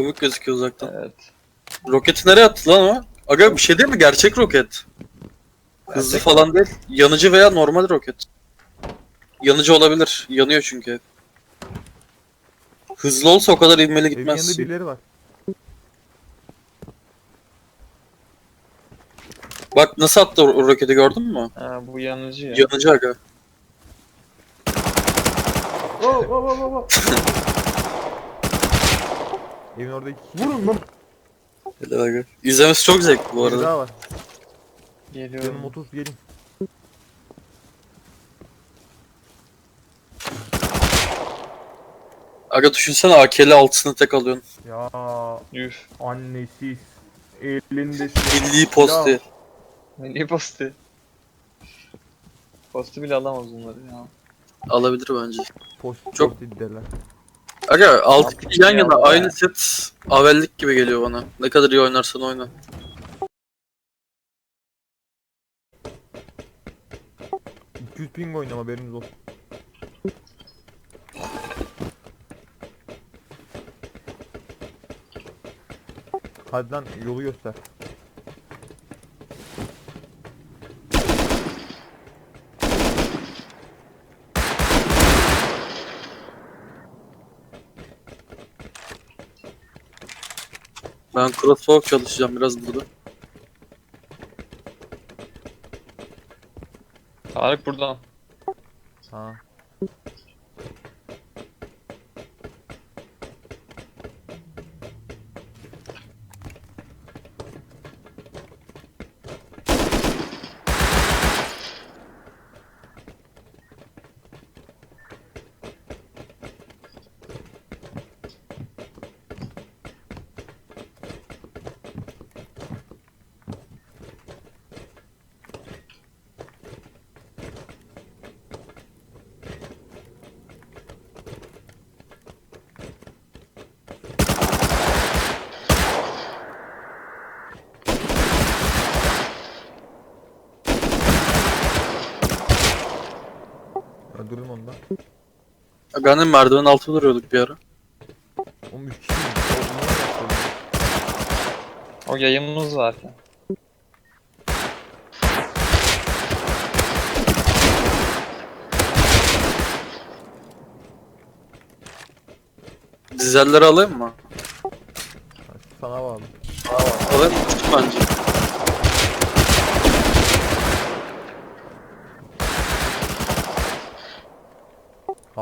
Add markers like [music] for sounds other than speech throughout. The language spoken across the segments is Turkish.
komik gözüküyor uzaktan. Evet. Roketi nereye attı lan o? Aga bir şey değil mi? Gerçek roket. Hızlı Gerçek falan değil. Yanıcı veya normal roket. Yanıcı olabilir. Yanıyor çünkü. Hızlı olsa o kadar ivmeli Evin yanında gitmez. birileri var. Bak nasıl attı o o roketi gördün mü? Ha, bu yanıcı ya. Yanıcı aga. Oo, oo, oo, oo, Evin oradaki kişi. Vurun lan. Helal aga. İzlemesi çok zevkli bu Biri arada. daha var. Geliyorum. Canım 30 gelin. Aga düşünsene AK'li altısını tek alıyorsun. Ya Üf. annesiz. Elinde Milli posti. Milli postu. Postu bile alamaz bunları ya. Alabilir bence. Post Çok- dediler. Aga altı Altı kişi yan yana aynı set avellik gibi geliyor bana. Ne kadar iyi oynarsan oyna. %200 ping oynama haberiniz olsun. Hadi lan yolu göster. Ben crosswalk çalışacağım biraz burada. Tarık buradan. Ha. Öldürdüm onu da. Aga hani merdiven altı duruyorduk bir ara. 13 kişi mi? O- yayımız zaten. Dizelleri alayım mı? Sana bağlı. Alayım mı? bence.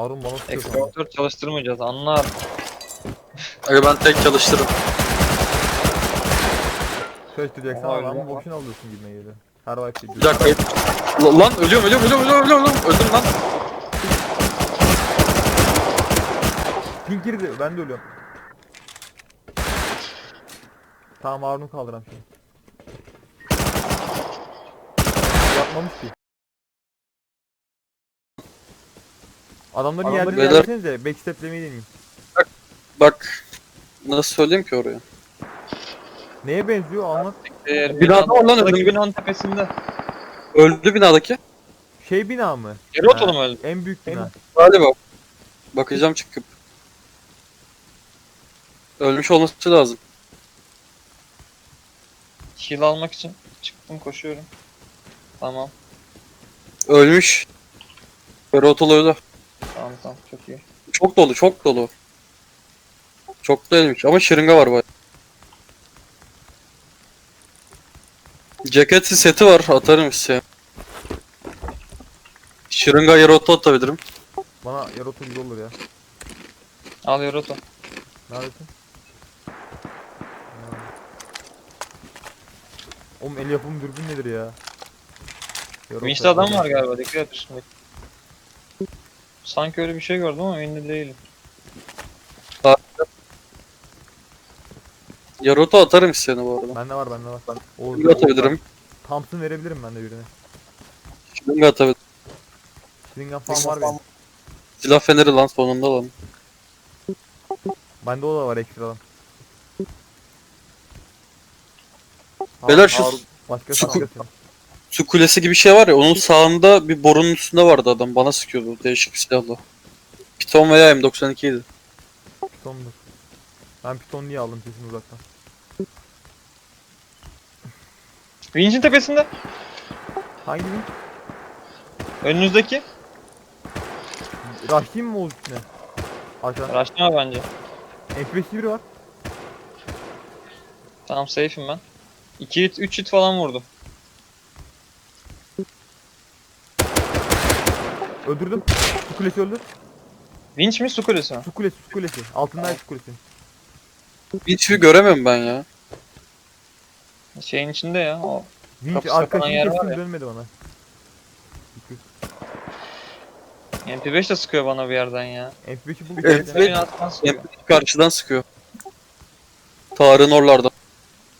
Harun bana tutuyor sana. Çalıştırmayacağız anlar. Aga ben tek çalıştırırım. Çalıştıracaksın Oha, ama öyle boşuna alıyorsun gibime geliyor. Her wipe Bir dakika. L- Lan ölüyorum ölüyorum ölüyorum ölüyorum ölüyorum. Öldüm lan. Pink girdi ben de ölüyorum. Tamam Harun'u kaldıram şimdi. Yapmamış ki. Adamların Adamların yerleri yerleri- gelsenize backsteplemeyi deneyeyim. Bak. Nasıl söyleyeyim ki oraya? Neye benziyor anlat. Ee, Binada var lan binanın- tepesinde. Öldü binadaki. Şey bina mı? Geri otalım öyle. En büyük bina. Galiba. Bakacağım çıkıp. Ölmüş olması lazım. Heal almak için çıktım koşuyorum. Tamam. Ölmüş. Ferotol öldü. Tamam tamam çok iyi. Çok dolu çok dolu. Çok değilmiş ama şırınga var bayağı. Ceketi seti var atarım size. Şırınga yarota atabilirim. Bana yarı güzel olur ya. Al Yorota. Neredesin? Ya. Oğlum el yapımı dürbün nedir ya? Yarı Winch'te adam var galiba dikkat et şimdi. Sanki öyle bir şey gördüm ama emin değilim. Yarota atarım size bu arada. Bende var bende var. O, Şırınga atabilirim. Thompson verebilirim ben de birine. Şırınga atabilirim. Slingan falan var benim. Silah feneri lan sonunda lan. Bende o da var ekstradan. Beyler şu Başka şu- başka su kulesi gibi bir şey var ya onun sağında bir borunun üstünde vardı adam bana sıkıyordu değişik bir silahla. Piton veya M92 idi. Sondur. Ben piton diye aldım sesini uzaktan. Vinç'in tepesinde. Hangi bir? Önünüzdeki. Rushlayayım mı Oğuz üstüne? Aşağı. Araştırma bence. MP5'li biri var. Tamam safe'im ben. 2 hit 3 hit falan vurdum. Öldürdüm. Su kulesi öldü. Vinç mi su kulesi mi? Su kulesi, su kulesi. Altındaydı su kulesi. Hiçbir göremiyorum ben ya. Şeyin içinde ya. O. Vinç Kapısı arkasını kapanan yer var kestim ya. dönmedi bana. MP5 de sıkıyor bana bir yerden ya. MP5'i bul. Evet, Eritme evet. binasından sıkıyor. Hep karşıdan sıkıyor. Tarık'ın oralarda.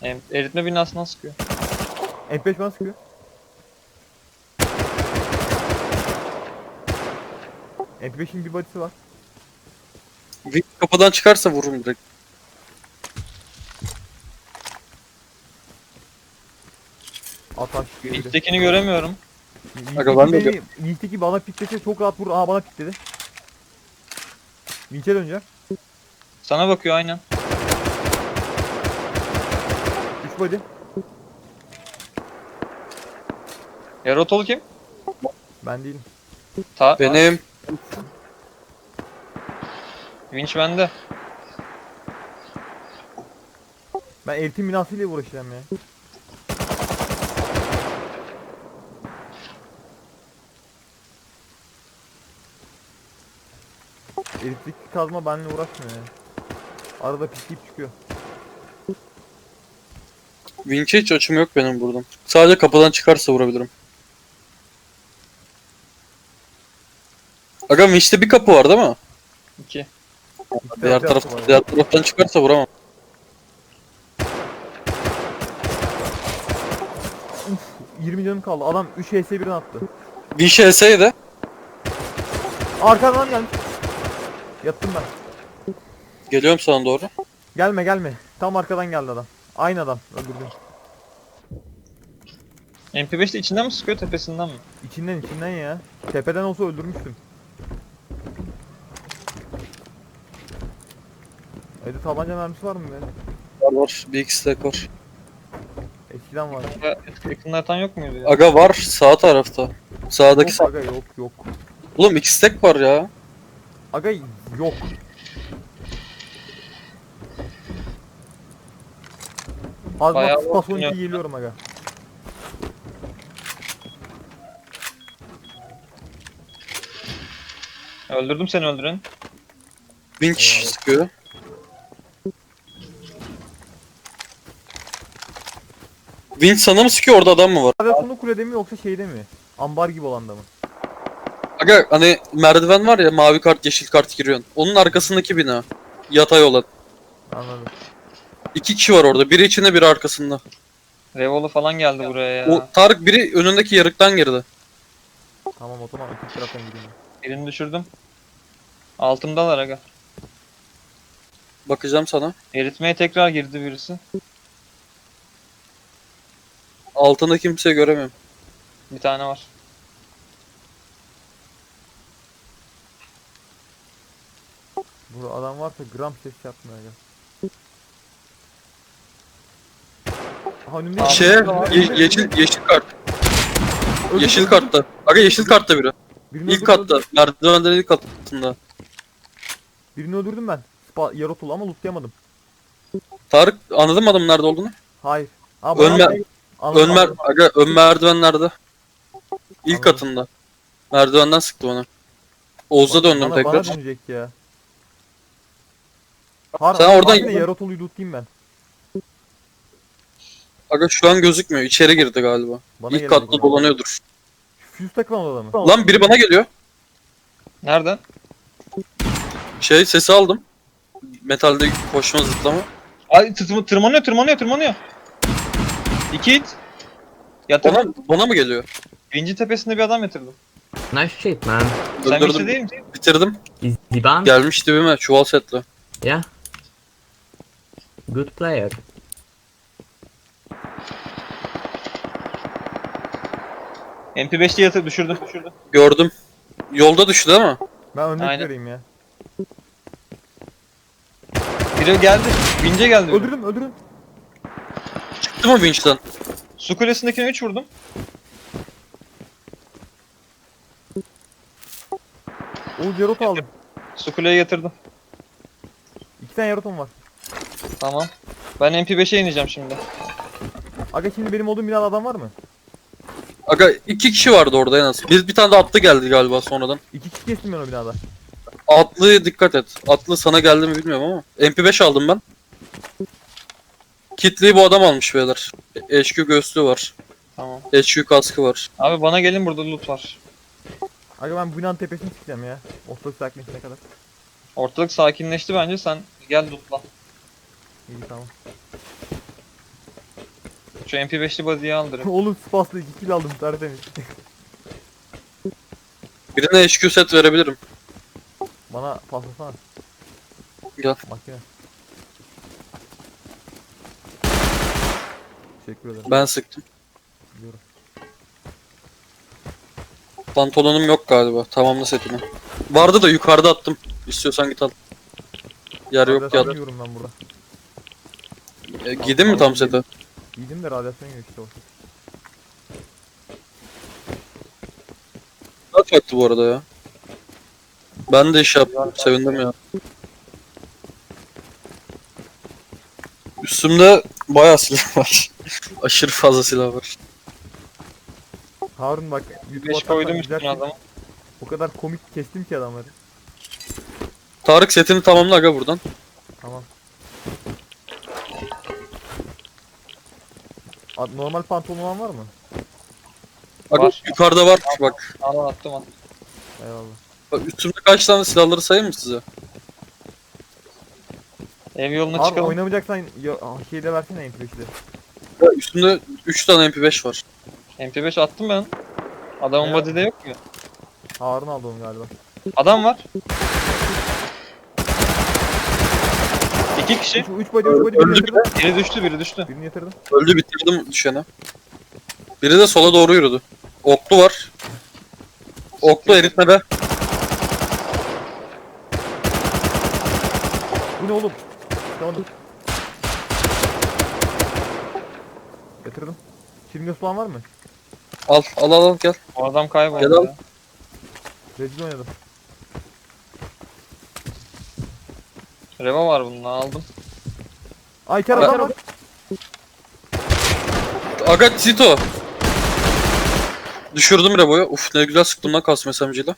Em- Eritme binasından sıkıyor. MP5 bana sıkıyor. MP5'in bir body'si var. Vic kapıdan çıkarsa vururum direkt. Ataş gibi. Vinç'tekini göremiyorum. Aga, ben de beni, Vinç'teki bana piklese çok rahat vurur. Aa bana pikledi. Vinç'e döneceğim. Sana bakıyor aynen. 3 body. Yarotolu kim? Ben değilim. Ta Benim Vinç bende. Ben eğitim binasıyla uğraşacağım ya. Elektrik kazma benimle uğraşmıyor ya. Arada pisleyip çıkıyor. Vinç'e hiç açım yok benim buradan. Sadece kapıdan çıkarsa vurabilirim. Aga Vinç'te bir kapı var değil mi? 2. İki Diğer taraf, diğer taraftan çıkarsa vuramam. Uf, 20 canım kaldı. Adam 3 HS birden attı. Vinç elseydi. Arkadan gelmiş. Yattım ben. Geliyorum sana doğru. Gelme gelme. Tam arkadan geldi adam. Aynı adam. Öldürdüm. MP5 de içinden mi sıkıyor tepesinden mi? İçinden içinden ya. Tepeden olsa öldürmüştüm. Evde tabanca mermisi var mı be? Var var. Bir iki stack var. Eskiden var. Ya, Yakında yatan yok muydu ya? Aga var sağ tarafta. Sağdaki Yok sağ. aga yok yok. Oğlum iki stack var ya. Aga yok. Bayağı Azmat Spas oynuyor. 12 geliyorum aga. Öldürdüm seni öldüren. Eyvallah. sıkıyor. Vinç sana mı sıkıyor orada adam mı var? Radyasonu kulede mi yoksa şeyde mi? Ambar gibi olanda mı? Aga hani merdiven var ya mavi kart yeşil kart giriyorsun. Onun arkasındaki bina. Yatay olan. Anladım. İki kişi var orada. Biri içinde biri arkasında. Revolu falan geldi buraya ya. O Tarık biri önündeki yarıktan girdi. Tamam o zaman öteki taraftan gideyim. Birini düşürdüm. Altımdalar aga. Bakacağım sana. Eritmeye tekrar girdi birisi. Altında kimseyi göremiyorum. Bir tane var. Burada adam varsa gram ses yapmıyor aga. Aha önümde Şey, ye- yeşil yeşil kart. Öldü, Yeşil öldü. kartta. Aga yeşil kartta biri. Birini İlk öldürdüm, katta. Merdivenlerin ilk katında. Birini öldürdüm ben. Spa Yarotul ama lootlayamadım. Tarık anladın mı adamın nerede olduğunu? Hayır. Aa, bana- mer- Anladım, Ön mer anladım. aga ön merdiven nerede? İlk Anladım. katında. Merdivenden sıktı bana. Oğuz'a döndüm bana, tekrar. Bana dönecek ya. Har Sen oradan- Yarotolu'yu lootlayayım ben. Aga şu an gözükmüyor. İçeri girdi galiba. Bana İlk gelecek katta o. dolanıyordur. Fuse takılan odada mı? Lan biri bana geliyor. Nereden? Şey sesi aldım. Metalde koşma zıplama. Ay tır- tırmanıyor tırmanıyor tırmanıyor. İki hit. Yatırdım. Bana, bana mı geliyor? Birinci tepesinde bir adam yatırdım. Nice shit, man. Sen Öldürdüm. biçte değil misin? Bitirdim. Is Diban? Gelmiş dibime çuval setle. Yeah. Good player. MP5'te yatır düşürdüm. düşürdüm. Gördüm. Yolda düştü değil mi? Ben önde Aynen. vereyim ya. Biri geldi. Vince geldi. biri. Öldürün öldürün. Çıktı mı vinçten? Su kulesindekine 3 vurdum. Oğuz yarot aldım. Su kuleye yatırdım. İki tane yarotum var. Tamam. Ben MP5'e ineceğim şimdi. Aga şimdi benim olduğum binada adam var mı? Aga iki kişi vardı orada en az. Bir, bir tane de atlı geldi galiba sonradan. İki kişi kestim ben o binada. Atlıya dikkat et. Atlı sana geldi mi bilmiyorum ama. MP5 aldım ben. Kitliyi bu adam almış beyler. HQ göğüslüğü var. Tamam. HQ kaskı var. Abi bana gelin burada loot var. Aga ben bu binanın tepesini çıkacağım ya. Ortalık sakinleşene kadar. Ortalık sakinleşti bence sen gel lootla. İyi tamam. Şu MP5'li body'yi aldırın. [laughs] Oğlum spaslı iki kill aldım tertemiz. Birine HQ set verebilirim. Bana paslasana. Gel. Makine. Teşekkür ederim. Ben sıktım. Biliyorum. Pantolonum yok galiba. Tamamla setini. Vardı da yukarıda attım. İstiyorsan git al. Yer yok Radyasyon gel. yiyorum ben burada. E, giydin mi tam seti? Giydim de radyasyon yiyor işte o. Kaç attı bu arada ya? Ben de iş yaptım. Sevindim ya. Üstümde bayağı silah var. Aşırı fazla silah var. Harun bak. YouTube 5 atarsan koydum üstüne şey- adamı. O kadar komik kestim ki adamları. Tarık setini tamamla aga buradan. Tamam. Ad- Normal pantolon olan var mı? Aga Var. yukarıda var bak. Al attım attım. Eyvallah. Bak üstümde kaç tane silahları sayayım mı size? Ev yoluna Abi çıkalım. oynamayacaksan ya, ah, şeyde versene MP5'de. Ya üstümde 3 tane MP5 var. MP5 attım ben. Adamın Ya. body'de yok mu? Harun aldı onu galiba. Adam var. İki kişi. 3 3 body 3 body birini Öldü yatırdım. Biri düştü biri düştü. Birini yatırdım. Öldü bitirdim düşeni. Biri de sola doğru yürüdü. Oklu var. Oklu eritmede. Bu ne oğlum? Tamam. Yatırdım. Çilingöz falan var mı? Al al al al, gel. O adam kayboldu Gel al. ya. Rezil oynadım. Reva var bunun aldım. Ay Ben- adam var. Aga Tito. Düşürdüm Rebo'yu. Uf ne güzel sıktım lan kasma SMG'yle.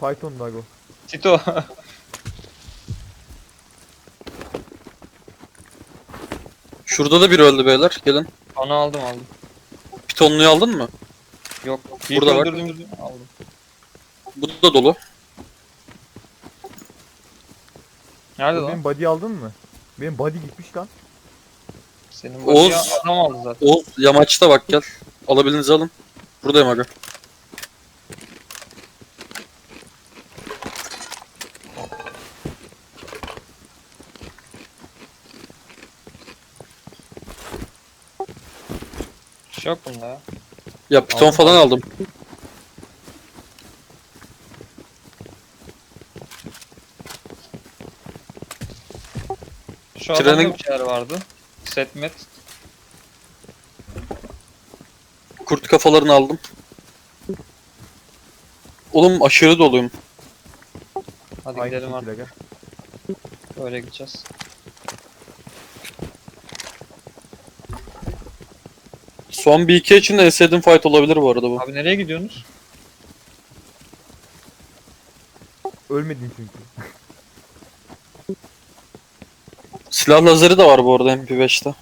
Python Dago. Tito. [laughs] Şurada da biri öldü beyler. Gelin. Onu aldım aldım. Pitonluyu aldın mı? Yok. İlk Burada bak. öldürdüğümüzü aldım. Bu da dolu. Nerede lan? Benim body aldın mı? Benim body gitmiş lan. Senin Oğuz. adam aldı zaten. Oğuz yamaçta bak gel. Alabildiğinizi alın. Buradayım aga. Yok bunda ya. Ya piton Aldım, falan aldım. Şu Trenin- adamda bir şeyler vardı. Setmet. Kurt kafalarını aldım. Oğlum aşırı doluyum. Hadi Aynı gidelim şekilde artık. gel. Öyle gideceğiz. Son bir iki için de en sevdiğim fight olabilir bu arada bu. Abi nereye gidiyorsunuz? Ölmedin çünkü. Silah lazeri de var bu arada MP5'te.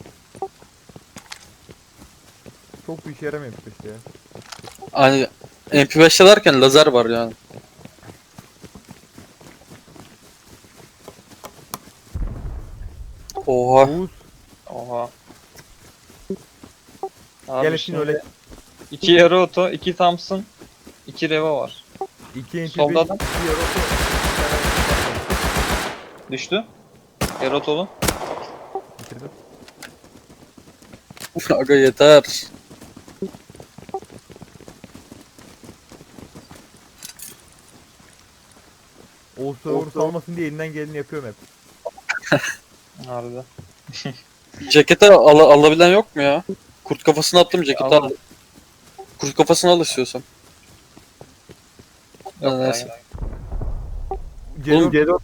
Çok bir işe yaramıyor işte ya. Hani MP5'te derken lazer var yani. Oha. Oha. Abi gel şimdi öyle. iki yarı oto, iki Thompson, iki Reva var. 2 MP5. Solda adam. iki yarotu. Düştü. Yarı otolu. Bitirdim. [laughs] Aga yeter. Oğuz server salmasın diye elinden geleni yapıyorum hep. Harbiden. Cekete al alabilen yok mu ya? Kurt kafasını attım ceketi Al. Kurt kafasını al istiyorsan. Yok ya, Neyse. C4 Oğlum,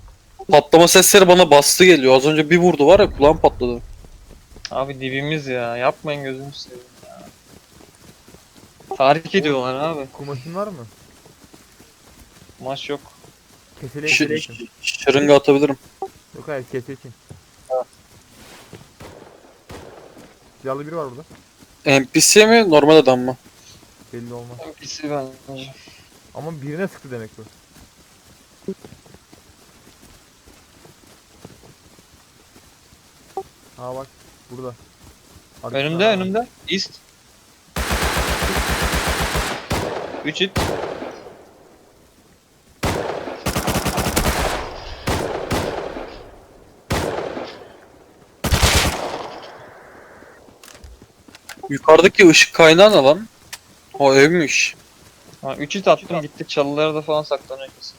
Patlama sesleri bana bastı geliyor. Az önce bir vurdu var ya kulağım patladı. Abi dibimiz ya. Yapmayın gözünü seveyim ya. Tahrik ediyorlar abi. kumaşın var mı? Maç yok. Kesele Ş- kesele ş- şırınga atabilirim. Yok hayır kese için. Silahlı biri var burada. NPC mi normal adam mı? Belli olmaz. NPC bence. Ama birine sıktı demek bu. Ha bak burada. Arkasında Önümde önümde. East. 3 hit. Yukarıdaki ışık kaynağı ne lan? O evmiş. Ha 3 hit attım gittik çalılara da falan saklanıyor kesin.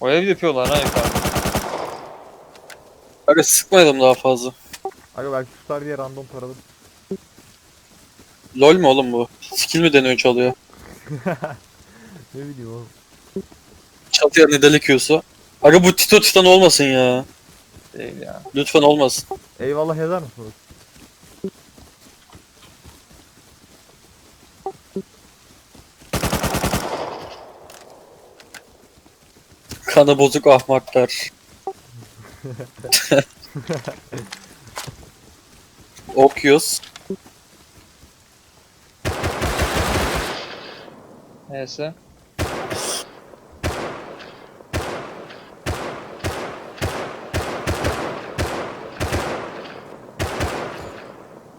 O ev yapıyorlar ha yukarıda. Aga sıkmayalım daha fazla. Aga belki tutar diye random taradım. Lol mu oğlum bu? Skill mi deniyor çalıyor? [laughs] Ne bileyim oğlum. Çatıya ne delik yiyorsa. Aga bu Tito Titan olmasın ya. Değil ya. Lütfen olmasın. Eyvallah yazar mısınız? Kanı bozuk ahmaklar. [laughs] Okuyoruz. Neyse.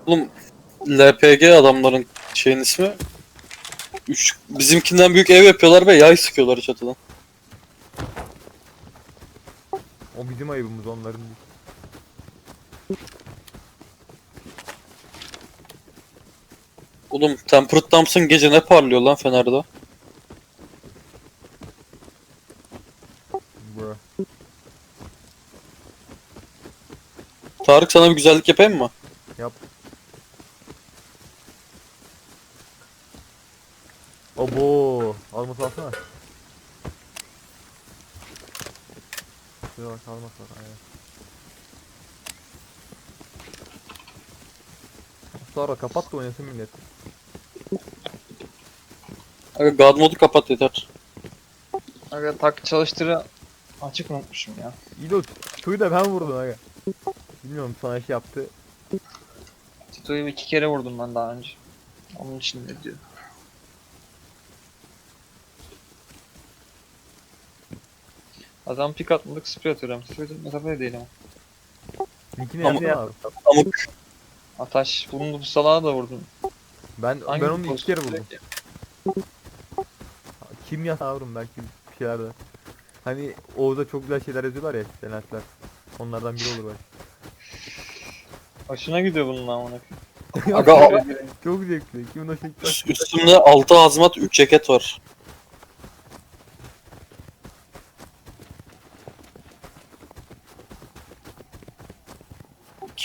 Oğlum LPG adamların şeyin ismi. Üç, bizimkinden büyük ev yapıyorlar ve yay sıkıyorlar çatıdan. O bizim ayıbımız onların değil. Oğlum Temperate Thompson gece ne parlıyor lan Fener'de? Bro. Tarık sana bir güzellik yapayım mı? Yap. Abo. Alması alsana. Bak alması var. Aynen. Sonra kapat da oynasın millet. Aga God modu kapat yeter. Aga tak çalıştırı açık unutmuşum ya. İyi de o Tito'yu da ben vurdum aga. Bilmiyorum sana şey yaptı. Tito'yu iki kere vurdum ben daha önce. Onun için ne diyor? Adam pik atmadık sprey atıyorum. Sprey atmadık mesafe değil ama. Nickini Ama- yazsana abi. Amık. Ataş. Bunu bu salağa da vurdum. Ben, Hangi ben onu iki kere vurdum. direkt? Kim ya yavrum belki bir şeyler de. Hani Oğuz'a çok güzel şeyler yazıyorlar ya senatler. Onlardan biri olur belki. Hoşuna gidiyor bunun amına. [laughs] [laughs] Aga Çok zevkli. Kimin gitti? üst- üstümde 6 hazmat 3 ceket var.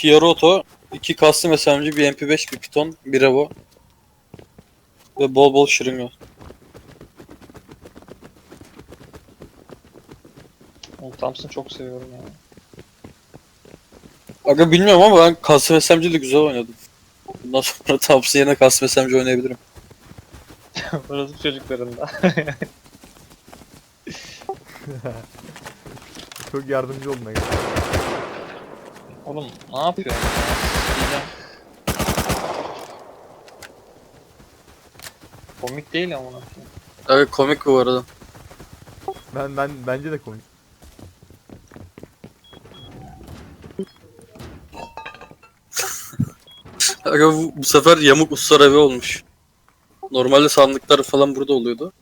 Kia Roto, 2 custom SMG, bir MP5, bir Python, bir Evo. Ve bol bol şırınga. Oğlum Thompson çok seviyorum ya. Aga bilmiyorum ama ben custom SMG ile güzel oynadım. Bundan sonra Thompson yerine custom SMG oynayabilirim. [laughs] Orası çocuklarında. [laughs] Çok yardımcı oldun aga. Oğlum ne yapıyorsun ya? Sikeceğim. Komik değil koyayım. Aga komik bu arada. Ben ben bence de komik. Aga bu, bu sefer yamuk evi olmuş. Normalde sandıklar falan burada oluyordu.